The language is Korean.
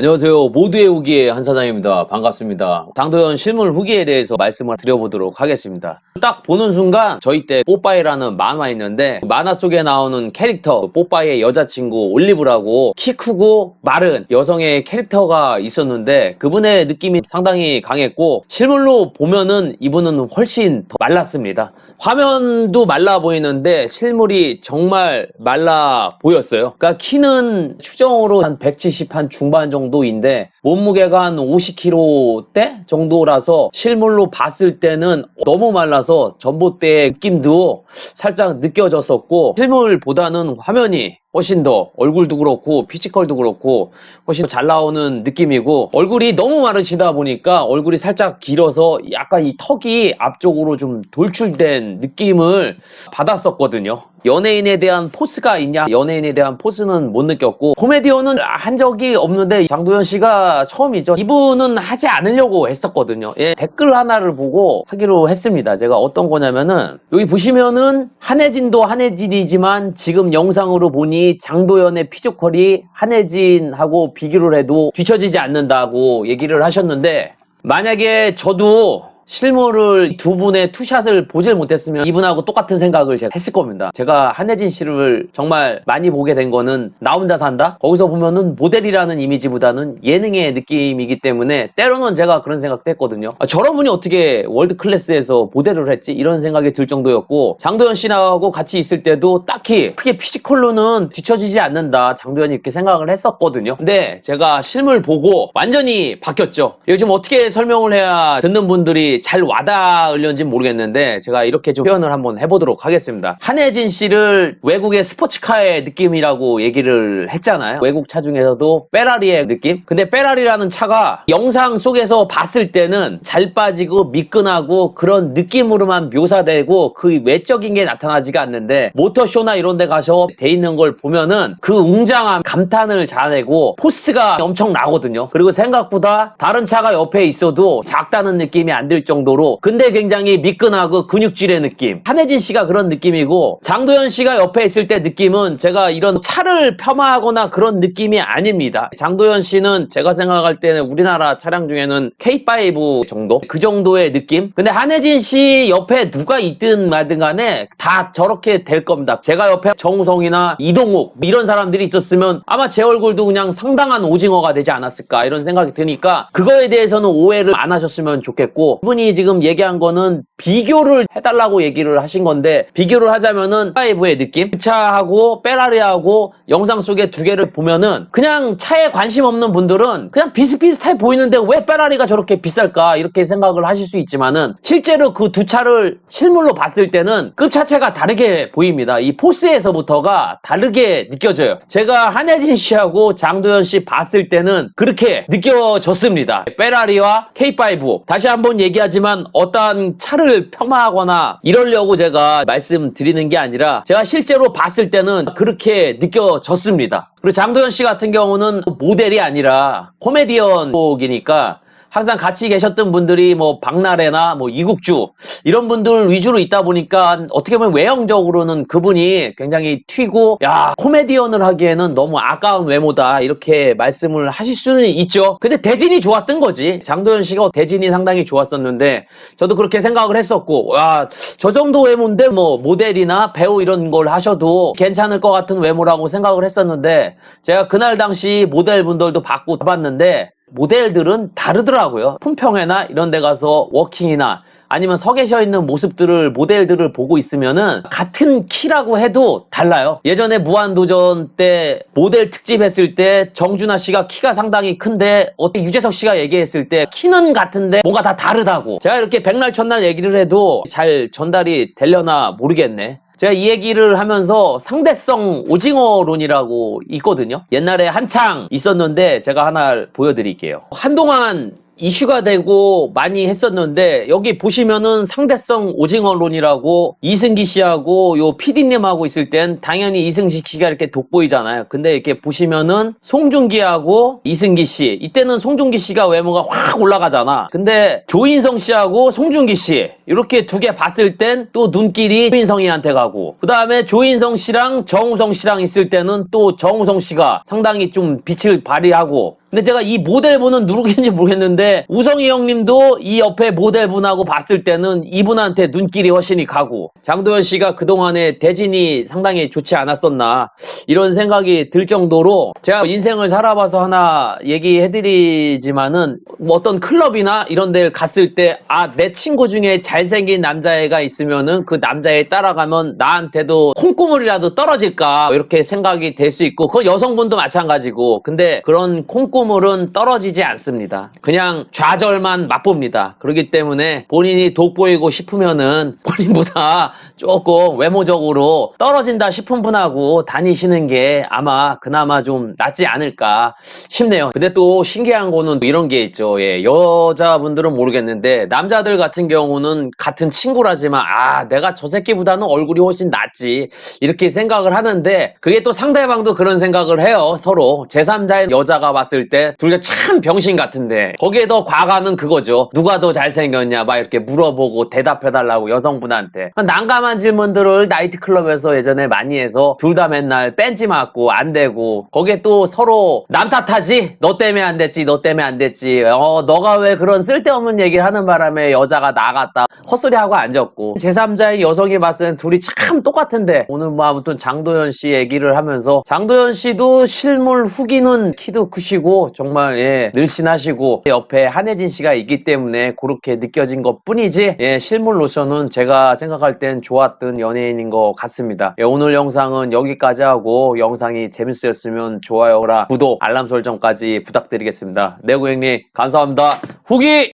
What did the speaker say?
안녕하세요. 모두의 후기의 한 사장입니다. 반갑습니다. 당도현 실물 후기에 대해서 말씀을 드려보도록 하겠습니다. 딱 보는 순간 저희 때 뽀빠이라는 만화 있는데 만화 속에 나오는 캐릭터 뽀빠이의 여자친구 올리브라고 키 크고 마른 여성의 캐릭터가 있었는데 그분의 느낌이 상당히 강했고 실물로 보면은 이분은 훨씬 더 말랐습니다. 화면도 말라 보이는데 실물이 정말 말라 보였어요. 그러니까 키는 추정으로 한 170 한 중반 정도 인데 몸무게가 한 50kg대 정도라서 실물로 봤을 때는 너무 말라서 전봇대의 느낌도 살짝 느껴졌었고 실물보다는 화면이 훨씬 더 얼굴도 그렇고 피지컬도 그렇고 훨씬 잘 나오는 느낌이고 얼굴이 너무 마르시다 보니까 얼굴이 살짝 길어서 약간 이 턱이 앞쪽으로 좀 돌출된 느낌을 받았었거든요. 연예인에 대한 포스가 있냐? 연예인에 대한 포스는 못 느꼈고 코미디언은 한 적이 없는데 장도연 씨가 처음이죠. 이분은 하지 않으려고 했었거든요. 예, 댓글 하나를 보고 하기로 했습니다. 제가 어떤 거냐면은 여기 보시면은 한혜진도 한혜진이지만 지금 영상으로 보니 장도연의 피지컬이 한혜진하고 비교를 해도 뒤처지지 않는다고 얘기를 하셨는데 만약에 저도 실물을 두 분의 투샷을 보질 못했으면 이분하고 똑같은 생각을 제가 했을 겁니다. 제가 한혜진 씨를 정말 많이 보게 된 거는 나 혼자 산다? 거기서 보면은 모델이라는 이미지보다는 예능의 느낌이기 때문에 때로는 제가 그런 생각도 했거든요. 아, 저런 분이 어떻게 월드 클래스에서 모델을 했지? 이런 생각이 들 정도였고 장도연 씨하고 같이 있을 때도 딱히 크게 피지컬로는 뒤처지지 않는다. 장도연이 이렇게 생각을 했었거든요. 근데 제가 실물 보고 완전히 바뀌었죠. 지금 어떻게 설명을 해야 듣는 분들이 잘 와닿으려는지 모르겠는데 제가 이렇게 좀 표현을 한번 해보도록 하겠습니다. 한혜진 씨를 외국의 스포츠카의 느낌이라고 얘기를 했잖아요. 외국 차 중에서도 페라리의 느낌? 근데 페라리라는 차가 영상 속에서 봤을 때는 잘 빠지고 미끈하고 그런 느낌으로만 묘사되고 그 외적인 게 나타나지가 않는데 모터쇼나 이런 데 가서 돼 있는 걸 보면은 그 웅장한 감탄을 자아내고 포스가 엄청 나거든요. 그리고 생각보다 다른 차가 옆에 있어도 작다는 느낌이 안 들 정도로 근데 굉장히 미끈하고 근육질의 느낌. 한혜진 씨가 그런 느낌이고 장도연 씨가 옆에 있을 때 느낌은 제가 이런 차를 폄하하거나 그런 느낌이 아닙니다. 장도연 씨는 제가 생각할 때는 우리나라 차량 중에는 K5 정도? 그 정도의 느낌? 근데 한혜진 씨 옆에 누가 있든 말든 간에 다 저렇게 될 겁니다. 제가 옆에 정우성이나 이동욱 이런 사람들이 있었으면 아마 제 얼굴도 그냥 상당한 오징어가 되지 않았을까 이런 생각이 드니까 그거에 대해서는 오해를 안 하셨으면 좋겠고 이분이 지금 얘기한 거는 비교를 해달라고 얘기를 하신 건데 비교를 하자면은 5의 느낌? 그 차하고 페라리하고 영상 속에 두 개를 보면은 그냥 차에 관심 없는 분들은 그냥 비슷비슷해 보이는데 왜 페라리가 저렇게 비쌀까? 이렇게 생각을 하실 수 있지만은 실제로 그 두 차를 실물로 봤을 때는 급 자체가 다르게 보입니다. 이 포스에서부터가 다르게 느껴져요. 제가 한혜진 씨하고 장도연 씨 봤을 때는 그렇게 느껴졌습니다. 페라리와 K5 다시 한번 얘기하지만 어떠한 차를 폄하하거나 이러려고 제가 말씀드리는 게 아니라 제가 실제로 봤을 때는 그렇게 느껴졌습니다. 그리고 장도연 씨 같은 경우는 모델이 아니라 코미디언 곡이니까 항상 같이 계셨던 분들이 뭐 박나래나 뭐 이국주 이런 분들 위주로 있다 보니까 어떻게 보면 외형적으로는 그분이 굉장히 튀고 야 코미디언을 하기에는 너무 아까운 외모다 이렇게 말씀을 하실 수는 있죠. 근데 대진이 좋았던 거지. 장도연 씨가 대진이 상당히 좋았었는데 저도 그렇게 생각을 했었고 와 저 정도 외모인데 뭐 모델이나 배우 이런 걸 하셔도 괜찮을 것 같은 외모라고 생각을 했었는데 제가 그날 당시 모델분들도 받고 봤는데 모델들은 다르더라고요. 품평회나 이런 데 가서 워킹이나 아니면 서 계셔 있는 모습들을 모델들을 보고 있으면은 같은 키라고 해도 달라요. 예전에 무한도전 때 모델 특집 했을 때 정준하 씨가 키가 상당히 큰데 어때 유재석 씨가 얘기했을 때 키는 같은데 뭔가 다 다르다고. 제가 이렇게 백날 첫날 얘기를 해도 잘 전달이 되려나 모르겠네. 제가 이 얘기를 하면서 상대성 오징어론이라고 있거든요. 옛날에 한창 있었는데 제가 하나 보여드릴게요. 한동안 이슈가 되고 많이 했었는데 여기 보시면은 상대성 오징어론이라고 이승기 씨하고 요 PD님하고 있을 땐 당연히 이승식 씨가 이렇게 돋보이잖아요. 근데 이렇게 보시면은 송중기하고 이승기 씨 이때는 송중기 씨가 외모가 확 올라가잖아. 근데 조인성 씨하고 송중기 씨 이렇게 두 개 봤을 땐 또 눈길이 조인성이한테 가고 그 다음에 조인성 씨랑 정우성 씨랑 있을 때는 또 정우성 씨가 상당히 좀 빛을 발휘하고 근데 제가 이 모델분은 누구인지 모르겠는데 우성이 형님도 이 옆에 모델분하고 봤을 때는 이분한테 눈길이 훨씬이 가고 장도연 씨가 그동안에 대진이 상당히 좋지 않았었나 이런 생각이 들 정도로 제가 인생을 살아봐서 하나 얘기해드리지만은 뭐 어떤 클럽이나 이런 데를 갔을 때 아 내 친구 중에 잘생긴 남자애가 있으면은 그 남자애 따라가면 나한테도 콩고물이라도 떨어질까 이렇게 생각이 될 수 있고 그 여성분도 마찬가지고 근데 그런 콩고물 은 떨어지지 않습니다 그냥 좌절만 맛봅니다 그렇기 때문에 본인이 돋보이고 싶으면은 본인보다 조금 외모적으로 떨어진다 싶은 분하고 다니시는 게 아마 그나마 좀 낫지 않을까 싶네요. 근데 또 신기한 거는 이런 게 있죠. 예, 여자분들은 모르겠는데 남자들 같은 경우는 같은 친구라지만 아 내가 저 새끼보다는 얼굴이 훨씬 낫지 이렇게 생각을 하는데 그게 또 상대방도 그런 생각을 해요. 서로 제3자의 여자가 봤을 때 둘 다 참 병신 같은데 거기에 더 과가는 그거죠. 누가 더 잘생겼냐 막 이렇게 물어보고 대답해달라고 여성분한테. 난감한 질문들을 나이트클럽에서 예전에 많이 해서 둘 다 맨날 뺀지 맞고 안 되고 거기에 또 서로 남 탓하지? 너 때문에 안 됐지? 너 때문에 안 됐지? 어 너가 왜 그런 쓸데없는 얘기를 하는 바람에 여자가 나갔다. 헛소리하고 앉았고. 제3자의 여성이 봤을 땐 둘이 참 똑같은데. 오늘 뭐 아무튼 장도연 씨 얘기를 하면서 장도연 씨도 실물 후기는 키도 크시고 정말 예 늘씬하시고 옆에 한혜진 씨가 있기 때문에 그렇게 느껴진 것 뿐이지 예 실물로서는 제가 생각할 땐 좋았던 연예인인 것 같습니다. 예, 오늘 영상은 여기까지 하고 영상이 재밌으셨으면 좋아요랑 구독 알람 설정까지 부탁드리겠습니다. 네 고객님 감사합니다. 후기